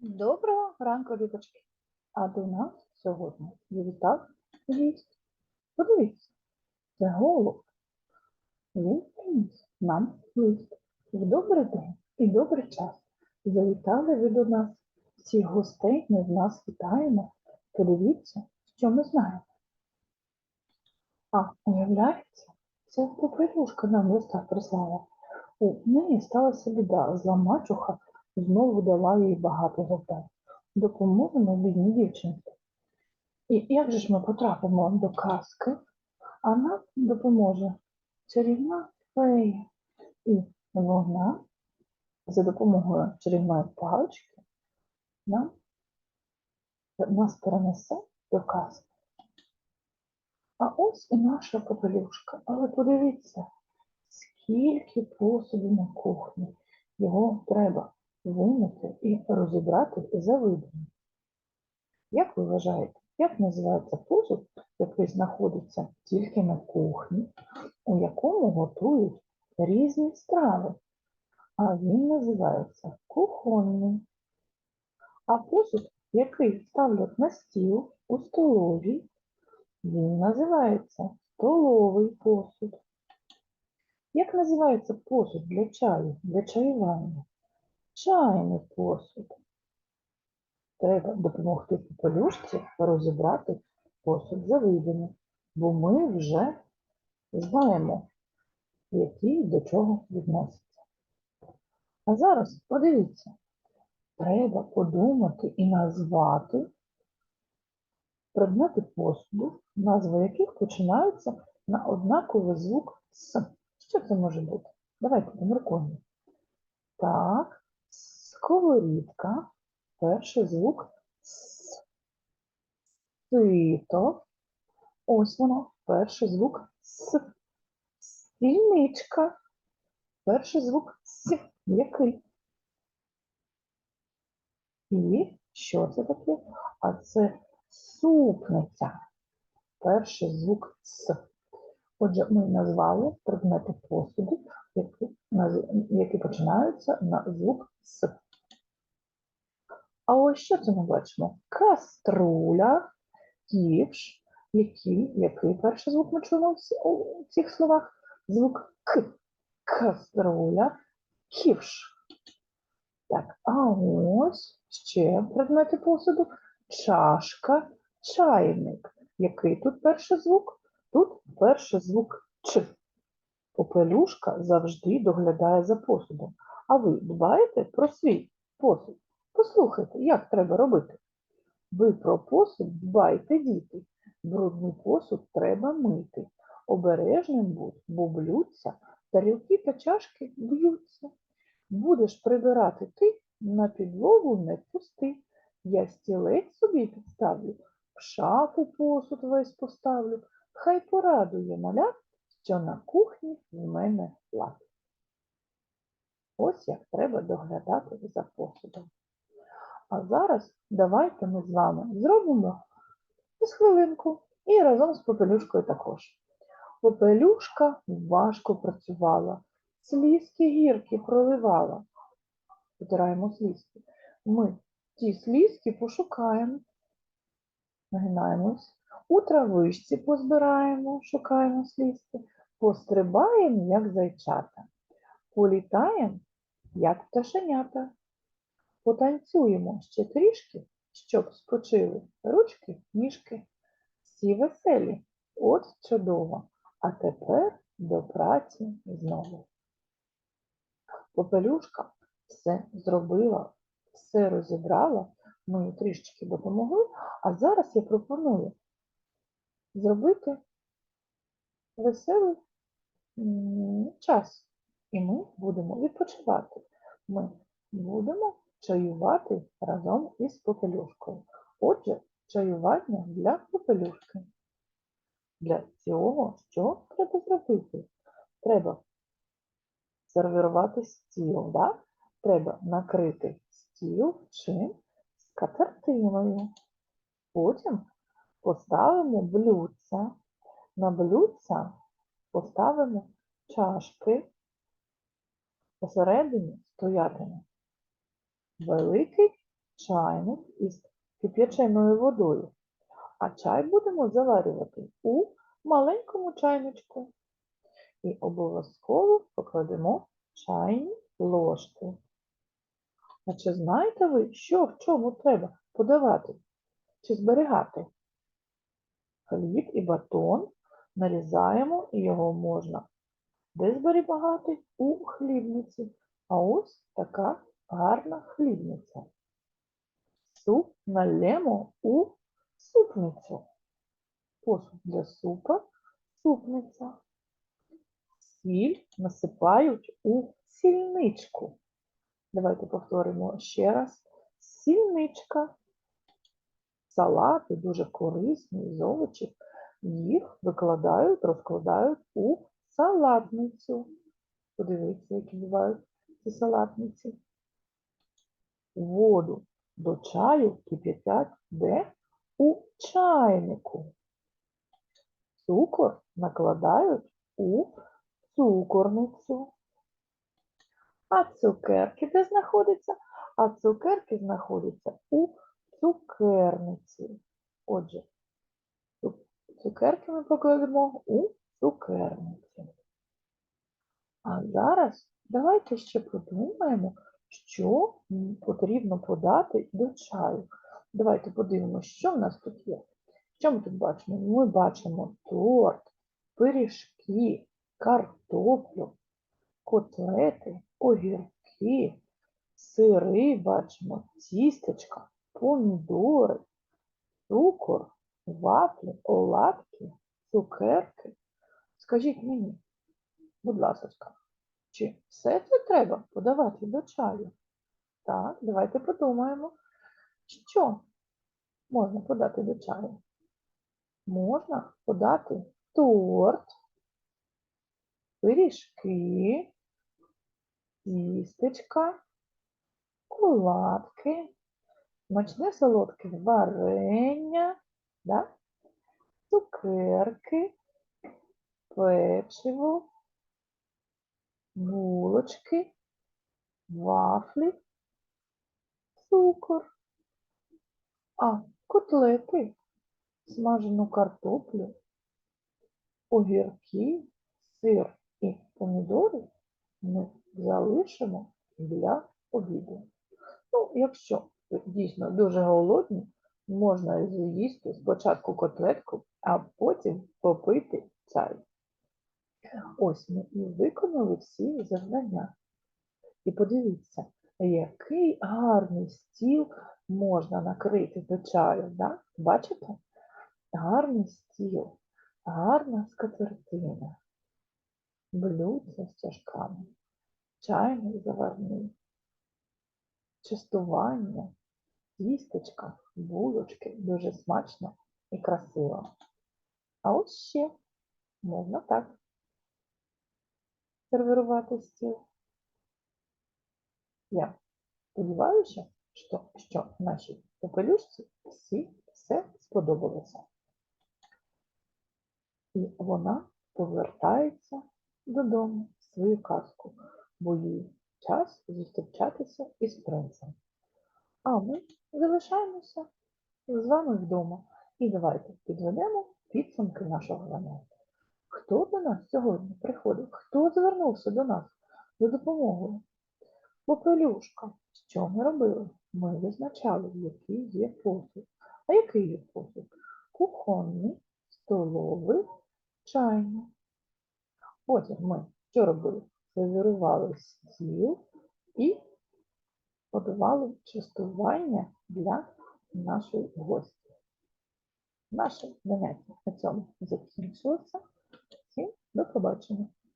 Доброго ранку, діточки. А до нас сьогодні завітав гість. Подивіться, це голуб. Він приніс нам лист. В добрий день і добрий час. Завітали ви до нас. Всіх гостей ми в нас вітаємо. Подивіться, що ми знаємо. А, уявляється, це попелюшка нам листа прислала. У неї сталася біда, зла мачуха знову дала їй багато завдань. Допоможемо бідній дівчинці. І як же ж ми потрапимо до казки, а нам допоможе чарівна фея. І вона за допомогою чарівної палички нам, нас перенесе до казки. А ось і наша попелюшка. Але подивіться, скільки посуду на кухні. Його треба вимити і розібрати за видом. Як ви вважаєте, як називається посуд, який знаходиться тільки на кухні, у якому готують різні страви? А він називається кухонний. А посуд, який ставлять на стіл у столовій, він називається столовий посуд. Як називається посуд для чаю, для чаювання? Чайний посуд. Треба допомогти попелюшці розібрати посуд за видами, бо ми вже знаємо, який до чого відноситься. А зараз подивіться, треба подумати і назвати предмети посуду, назви яких починаються на однаковий звук С. Що це може бути? Давайте поміркуємо. Так, сковорідка, перший звук С. Сито. Ось воно, перший звук С. Стільничка. Перший звук С. Який? І що це таке? А це супниця. Перший звук С. Отже, ми назвали предмети посуду, які, які починаються на звук С. А ось що це ми бачимо? Каструля, ківш, який, який перший звук ми чуємо у цих словах? Звук К. Каструля, ківш. Так, а ось ще предмети посуду. Чашка, чайник. Який тут перший звук? Тут перший звук Ч. Попелюшка завжди доглядає за посудом. А ви дбаєте про свій посуд? Послухайте, як треба робити. Ви про посуд дбайте, діти. Брудний посуд треба мити. Обережним будь, бо блються, тарілки та чашки б'ються. Будеш прибирати ти, на підлогу не пусти. Я стілець собі підставлю, в шафу посуд весь поставлю. Хай порадує маля, що на кухні в мене лад. Ось як треба доглядати за посудом. Зараз давайте ми з вами зробимо ось хвилинку і разом з попелюшкою також. Попелюшка важко працювала, слізки гірки проливала. Витираємо слізки. Ми ті слізки пошукаємо, нагинаємось, у травичці позбираємо, шукаємо слізки, пострибаємо, як зайчата, політаємо, як пташенята. Потанцюємо ще трішки, щоб спочили ручки, ніжки. Всі веселі, от чудово. А тепер до праці знову. Попелюшка все зробила, все розібрала, ми трішечки допомогли, а зараз я пропоную зробити веселий час. І ми будемо відпочивати. Ми будемо чаювати разом із попелюшкою. Отже, чаювання для попелюшки. Для цього що треба зробити? Треба сервірувати стіл, да? треба накрити стіл чим? Скатертиною. Потім поставимо блюдця. На блюдця поставимо чашки. Посередині стоятиме великий чайник із кип'яченою водою. А чай будемо заварювати у маленькому чайничку. І обов'язково покладемо чайні ложки. А чи знаєте ви, що в чому треба подавати чи зберігати? Хліб і батон нарізаємо, і його можна де зберігати? У хлібниці. А ось така гарна хлібниця. Суп налємо у супницю. Посуд для супа супниця. Сіль насипають у сільничку. Давайте повторимо ще раз. Сільничка. Салати дуже корисні з овочів. Їх викладають, розкладають у салатницю. Подивіться, які бувають ці салатниці. Воду до чаю кип'ятять де? У чайнику. Цукор накладають у цукорницю. А цукерки де знаходяться? А цукерки знаходяться у цукерниці. Отже, цукерки ми покладемо у цукерниці. А зараз давайте ще подумаємо, що потрібно подати до чаю. Давайте подивимося, що в нас тут є. Що ми тут бачимо? Ми бачимо торт, пиріжки, картоплю, котлети, огірки, сири бачимо, тістечка, помідори, цукор, вафлі, оладки, цукерки. Скажіть мені, будь ласка, чи все це треба подавати до чаю? Так, давайте подумаємо, що можна подати до чаю. Можна подати торт, пиріжки, тістечка, оладки, смачне солодке варення, да? цукерки, печиво, булочки, вафлі, цукор, а котлети, смажену картоплю, огірки, сир і помідори ми залишимо для обіду. Ну, якщо дійсно дуже голодні, можна з'їсти спочатку котлетку, а потім попити чай. Ось ми і виконали всі завдання. І подивіться, який гарний стіл можна накрити до чаю. Да? Бачите? Гарний стіл, гарна скатертина, блюдце з чашками, чайник заварний, частування, тістечка, булочки, дуже смачно і красиво. А ось ще можна так сервірувати стіл. Я сподіваюся, що, що нашій попелюшці всі все сподобалося. І вона повертається додому в свою казку, бо їй час зустрічатися із принцем. А ми залишаємося з вами вдома. І давайте підведемо підсумки нашого заняття. Хто до нас сьогодні приходив? Хто звернувся до нас за допомогою? Попелюшка. Що ми робили? Ми визначали, який є посуд. А який є посуд? Кухонний, столовий, чайний. Потім ми що робили? Сервірували стіл і подавали частування для нашої гості. Наше заняття на цьому закінчилося. Всім до побачення.